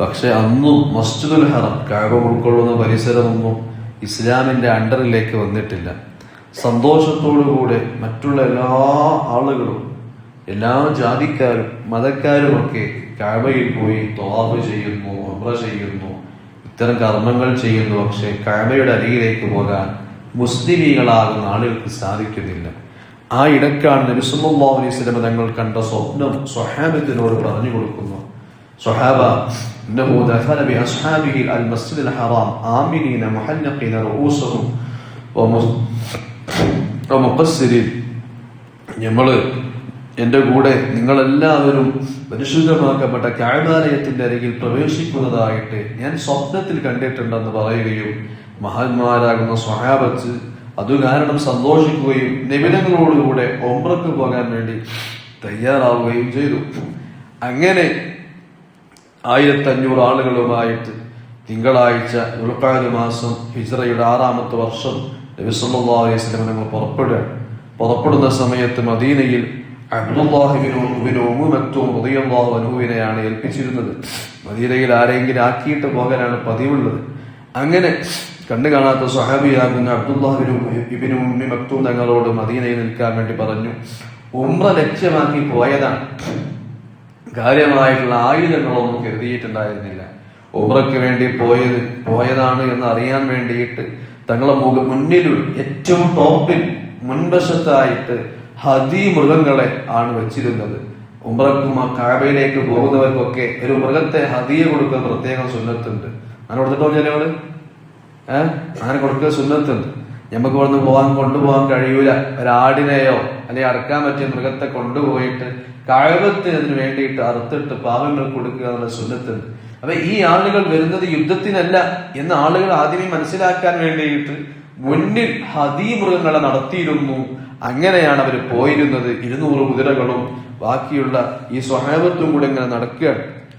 പക്ഷെ അന്നും മസ്ജിദുൽ ഹറം കാബ ഉൾക്കൊള്ളുന്ന പരിസരമൊന്നും ഇസ്ലാമിന്റെ അണ്ടറിലേക്ക് വന്നിട്ടില്ല. സന്തോഷത്തോടുകൂടെ മറ്റുള്ള എല്ലാ ആളുകളും എല്ലാ ജാതിക്കാരും മതക്കാരുമൊക്കെ കാബയിൽ പോയി തോവ് ചെയ്യുന്നു ഉംറ ചെയ്യുന്നു ഇത്തരം കർമ്മങ്ങൾ ചെയ്യുന്നു. പക്ഷെ കാബയുടെ അരികിലേക്ക് പോകാൻ മുസ്ലിമീകളാകുന്ന ആളുകൾക്ക് സാധിക്കുന്നില്ല. ആ ഇടക്കാണ് നബിസുല്ലാ അലൈഹി സ്വലമ തങ്ങൾ കണ്ട സ്വപ്നം സ്വഹാബത്തിനോട് പറഞ്ഞു കൊടുക്കുന്നു. സ്വഹാബ ദഖല ബി അസ്ഹാബിഹി അൽ മസ്ജിദുൽ ഹറാം محلقين رؤوسهم ومقصرين. മുഖസ്സിരി നമ്മൾ എന്റെ കൂടെ നിങ്ങളെല്ലാവരും പരിശുദ്ധമാക്കപ്പെട്ട കാഴ്മാലയത്തിന്റെ അരികിൽ പ്രവേശിക്കുന്നതായിട്ട് ഞാൻ സ്വപ്നത്തിൽ കണ്ടിട്ടുണ്ടെന്ന് പറയുകയും മഹാന്മാരാകുന്ന സ്വഹാബത്ത് അതുകാരണം സന്തോഷിക്കുകയും നിബിധങ്ങളോടുകൂടെ ഒമ്പ്രക്ക് പോകാൻ വേണ്ടി തയ്യാറാവുകയും ചെയ്തു. അങ്ങനെ ആയിരത്തി അഞ്ഞൂറ് ആളുകളുമായിട്ട് തിങ്കളാഴ്ച ദുൽഖാദ് മാസം ഹിജ്റയുടെ ആറാമത്തെ വർഷം നബിസ്വല്ലാ അലൈഹി ഞങ്ങൾ പുറപ്പെടുക. പുറപ്പെടുന്ന സമയത്ത് മദീനയിൽ അബ്ദുല്ലാഹിബിനുവിനെയാണ് ഏൽപ്പിച്ചിരുന്നത്. മദീനയിൽ ആരെങ്കിലും ആക്കിയിട്ട് പോകാനാണ് പതിവുള്ളത്. അങ്ങനെ കണ്ടു കാണാത്ത സഹാബിയാകുന്ന അബ്ദുല്ലാഹിബിനു ഉമ്മി മക്തൂം തങ്ങളോട് മദീനയിൽ നിൽക്കാൻ വേണ്ടി പറഞ്ഞു. ഉമ്ര ലക്ഷ്യമാക്കി പോയതാണ്. കാര്യമായിട്ടുള്ള ആയുധങ്ങളൊന്നും കരുതിയിട്ടുണ്ടായിരുന്നില്ല. ഉമ്രയ്ക്ക് വേണ്ടി പോയത് പോയതാണ് എന്ന് അറിയാൻ വേണ്ടിയിട്ട് തങ്ങളെ മുഖ മുന്നിൽ ഏറ്റവും ടോപ്പിൽ മുൻവശത്തായിട്ട് ഹദീ മൃഗങ്ങളെ ആണ് വെച്ചിരുന്നത്. ഉമ്രക്കും ആ കാബയിലേക്ക് പോകുന്നവർക്കൊക്കെ ഒരു മൃഗത്തെ ഹദിയെ കൊടുക്കാൻ പ്രത്യേകം സുന്നത്തുണ്ട്. അങ്ങനെ കൊടുത്തിട്ടോ ജനങ്ങൾ ഏഹ് അങ്ങനെ കൊടുക്കുക സുന്നത്തുണ്ട്? നമുക്ക് ഇവിടുന്ന് പോകാൻ കൊണ്ടുപോകാൻ കഴിയൂല. ഒരാടിനെയോ അല്ലെങ്കിൽ അറക്കാൻ പറ്റിയ മൃഗത്തെ കൊണ്ടുപോയിട്ട് കഴവത്തിന് അതിന് വേണ്ടിയിട്ട് അറുത്തിട്ട് പാവങ്ങൾ കൊടുക്കുക എന്നുള്ള സുന്നത്തുണ്ട്. അപ്പൊ ഈ ആളുകൾ വരുന്നത് യുദ്ധത്തിനല്ല എന്ന് ആളുകൾ ആദ്യമേ മനസ്സിലാക്കാൻ വേണ്ടിയിട്ട് മുന്നിൽ ഹദീ മൃഗങ്ങളെ നടത്തിയിരുന്നു. അങ്ങനെയാണ് അവർ പോയിരുന്നത്. ഇരുന്നൂറ് കുതിരകളും ബാക്കിയുള്ള ഈ സ്വഹാബത്തും കൂടെ ഇങ്ങനെ നടക്കുക.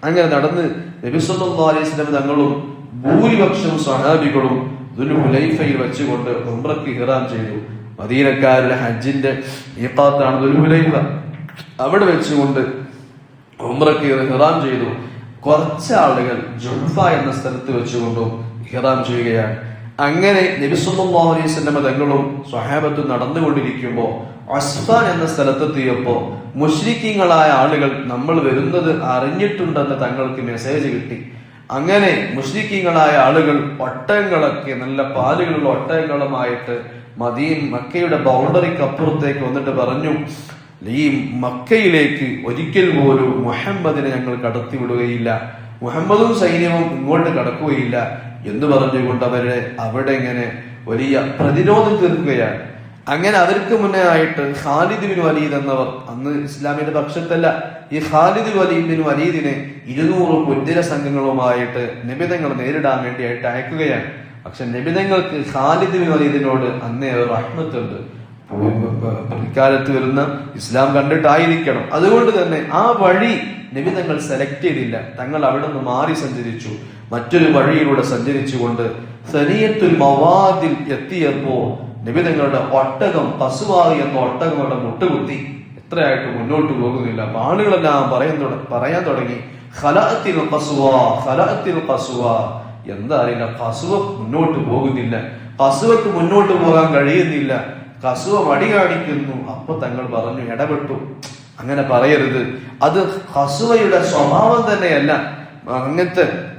അങ്ങനെ നടന്ന് നബിസ്വല്ലാസ്ലം തങ്ങളും ഭൂരിപക്ഷം സ്വഹാബികളും ദുൽഹുലൈഫയിൽ വെച്ചുകൊണ്ട് ഉംറക്ക് ഹിറാം ചെയ്തു. മദീനക്കാരുടെ ഹജ്ജിന്റെ ഈഖാത്താണ് ദുൽഹുലൈഫ അവിടെ വെച്ചുകൊണ്ട് ഉംറക്ക് ഹിറാം ചെയ്തു. കുറച്ച് ആളുകൾ ജുൽഫ എന്ന സ്ഥലത്ത് വെച്ചുകൊണ്ടും ഹിറാം ചെയ്യുകയാണ്. അങ്ങനെ നബിസുല്ലാഹു അലൈഹി തങ്ങളും സ്വഹാബത്തും നടന്നുകൊണ്ടിരിക്കുമ്പോൾ അസ്ഫാൻ എന്ന സ്ഥലത്തെത്തിയപ്പോൾ മുഷ്രിക്കീങ്ങളായ ആളുകൾ നമ്മൾ വരുന്നത് അറിഞ്ഞിട്ടുണ്ടെന്ന് തങ്ങൾക്ക് മെസ്സേജ് കിട്ടി. അങ്ങനെ മുസ്ലിക്കീങ്ങളായ ആളുകൾ ഒട്ടകങ്ങളൊക്കെ നല്ല പാലുകളുള്ള ഒട്ടകങ്ങളുമായിട്ട് മദീൻ മക്കയുടെ ബൗണ്ടറിക്ക് അപ്പുറത്തേക്ക് വന്നിട്ട് പറഞ്ഞു ഈ മക്കയിലേക്ക് ഒരിക്കൽ പോലും മുഹമ്മദിനെ ഞങ്ങൾ കടത്തിവിടുകയില്ല. മുഹമ്മദും സൈന്യവും ഇങ്ങോട്ട് കടക്കുകയില്ല എന്ന് പറഞ്ഞുകൊണ്ട് അവരെ അവിടെ ഇങ്ങനെ വലിയ പ്രതിരോധം തീർക്കുകയാണ്. അങ്ങനെ അവർക്ക് മുന്നേ ആയിട്ട് ഖാലിദ് ബിൻ വലീദ് എന്നവർ അന്ന് ഇസ്ലാമിന്റെ പക്ഷത്തല്ല ഈ ഖാലിദ് വലീദ് ബിൻ വലീദിനെ ഇരുന്നൂറ് കുതിര സംഘങ്ങളുമായിട്ട് നിബിതങ്ങൾ നേരിടാൻ വേണ്ടിയായിട്ട് അയക്കുകയാണ്. പക്ഷെ നിബിതങ്ങൾക്ക് ഖാലിദ് ബിൻ വലീദിനോട് അന്നേ ഒരു റഹ്മത്തുണ്ട്. പിൽക്കാലത്ത് വരുന്ന ഇസ്ലാം കണ്ടിട്ടായിരിക്കണം. അതുകൊണ്ട് തന്നെ ആ വഴി നിബിധങ്ങൾ സെലക്ട് ചെയ്തില്ല. തങ്ങൾ അവിടെ നിന്ന് മാറി സഞ്ചരിച്ചു. മറ്റൊരു വഴിയിലൂടെ സഞ്ചരിച്ചുകൊണ്ട് സനിയത്തുൽ മവാദിൽ എത്തിയപ്പോ നിബിധങ്ങളുടെ ഒട്ടകം പശുവായി എന്ന ഒട്ടകം അവിടെ മുട്ടുകുത്തി. എത്രയായിട്ട് മുന്നോട്ട് പോകുന്നില്ല. അപ്പൊ ആളുകളെല്ലാം പറയാൻ പറയാൻ തുടങ്ങി. ഹലഅത്തിൽ പശുവാ ഹലഅത്തിൽ പശുവാ. എന്താ അറിയില്ല. പശുവ മുന്നോട്ട് പോകുന്നില്ല. പശുവക്ക് മുന്നോട്ട് പോകാൻ കഴിയുന്നില്ല. കസുവ മടി കാണിക്കുന്നു. അപ്പൊ തങ്ങൾ പറഞ്ഞു ഇടപെട്ടു. അങ്ങനെ പറയരുത്. അത് കസുവയുടെ സ്വഭാവം തന്നെയല്ല. അങ്ങനത്തെ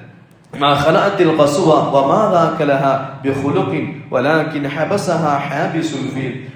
വലാക്കിൻ ഫീൽ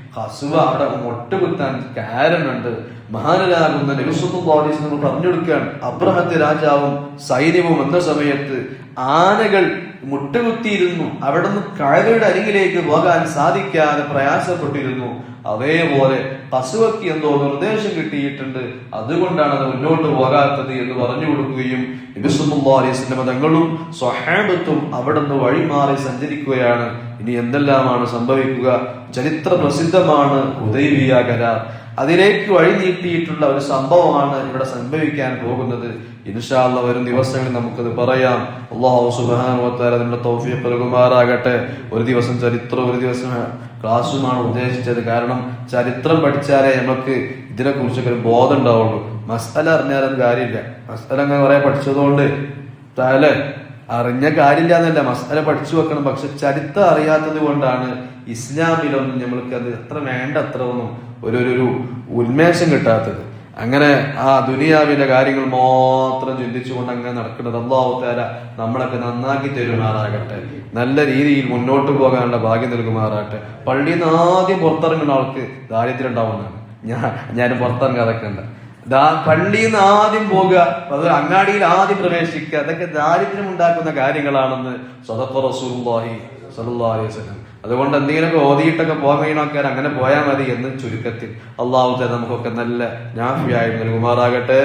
അവിടെ മുട്ടുകുത്താൻ കാരണമുണ്ട്. മഹാനരാകുന്ന നബിസുദ്ദീസ് നമ്മൾ പറഞ്ഞു കൊടുക്കുകയാണ് അബ്രഹത്തെ രാജാവും സൈന്യവും എന്ന സമയത്ത് ആനകൾ മുട്ടുകുത്തിയിരുന്നു. അവിടെ നിന്ന് കഴകയുടെ അരികിലേക്ക് പോകാൻ സാധിക്കാതെ പ്രയാസപ്പെട്ടിരുന്നു. അതേപോലെ പശുവക്ക് എന്തോ നിർദ്ദേശം കിട്ടിയിട്ടുണ്ട്. അതുകൊണ്ടാണ് അത് മുന്നോട്ട് പോകാത്തത് എന്ന് പറഞ്ഞു കൊടുക്കുകയും നബിസുല്ലാ അലൈഹി തങ്ങളും സ്വഹാബത്തും അവിടെ നിന്ന് വഴിമാറി സഞ്ചരിക്കുകയാണ്. ഇനി എന്തെല്ലാമാണ് സംഭവിക്കുക? ചരിത്ര പ്രസിദ്ധമാണ് ഉദയവിയ കരാർ അതിലേക്ക് വഴി നീട്ടിയിട്ടുള്ള ഒരു സംഭവമാണ് ഇവിടെ സംഭവിക്കാൻ പോകുന്നത്. ഇൻഷാല്ല വരും ദിവസങ്ങളിൽ നമുക്കത് പറയാം. അള്ളാഹു സുബാനുവത്താര നമ്മുടെ തൗഫീഖ് നൽകുമാറാകട്ടെ. ഒരു ദിവസം ചരിത്രം ഒരു ദിവസം ക്ലാസ്സുമാണ് ഉദ്ദേശിച്ചത്. കാരണം ചരിത്രം പഠിച്ചാലേ നമുക്ക് ഇതിനെ കുറിച്ചൊക്കെ ഒരു ബോധം ഉണ്ടാവുള്ളൂ. മസാല അറിഞ്ഞാലും കാര്യമില്ല. മസാല അങ്ങനെ കുറെ പഠിച്ചതുകൊണ്ട് തല അറിഞ്ഞ കാര്യമില്ല എന്നല്ല മസാല പഠിച്ചു വെക്കണം. പക്ഷെ ചരിത്രം അറിയാത്തത് കൊണ്ടാണ് ഇസ്ലാമിലൊന്നും നമ്മൾക്ക് അത് എത്ര വേണ്ട അത്ര ഒന്നും ഒരു ഒരു- ഉന്മേഷം കിട്ടാത്തത്. അങ്ങനെ ആ ദുനിയാവിന്റെ കാര്യങ്ങൾ മാത്രം ചിന്തിച്ചുകൊണ്ട് അങ്ങനെ നടക്കുന്നത് അള്ളാഹു താല നമ്മളൊക്കെ നന്നാക്കി തരുമാറാകട്ടെ. നല്ല രീതിയിൽ മുന്നോട്ട് പോകാനുള്ള ഭാഗ്യം നൽകുമാറാകട്ടെ. പള്ളിയിൽ നിന്ന് ആദ്യം പുറത്തിറങ്ങുന്ന ആൾക്ക് ദാരിദ്ര്യം ഉണ്ടാവുന്നതാണ്. ഞാൻ ഞാൻ പുറത്തിറങ്ങാതൊക്കെ ഉണ്ട്. പള്ളിയിൽ നിന്ന് ആദ്യം പോകുക അത് അങ്ങാടിയിൽ ആദ്യം പ്രവേശിക്കുക. അതൊക്കെ ദാരിദ്ര്യം ഉണ്ടാക്കുന്ന കാര്യങ്ങളാണെന്ന് സ്വതപ്പ റസൂലുള്ളാഹി സ്വല്ലല്ലാഹു അലൈഹി വസല്ലം. അതുകൊണ്ട് എന്തെങ്കിലുമൊക്കെ ഓതിയിട്ടൊക്കെ പോകാൻ കഴിയണമൊക്കെ അങ്ങനെ പോയാൽ മതി എന്ന് ചുരുക്കത്തിൽ അള്ളാഹു നമുക്കൊക്കെ നല്ല ഞാഫിയായി നൽകുമാറാകട്ടെ.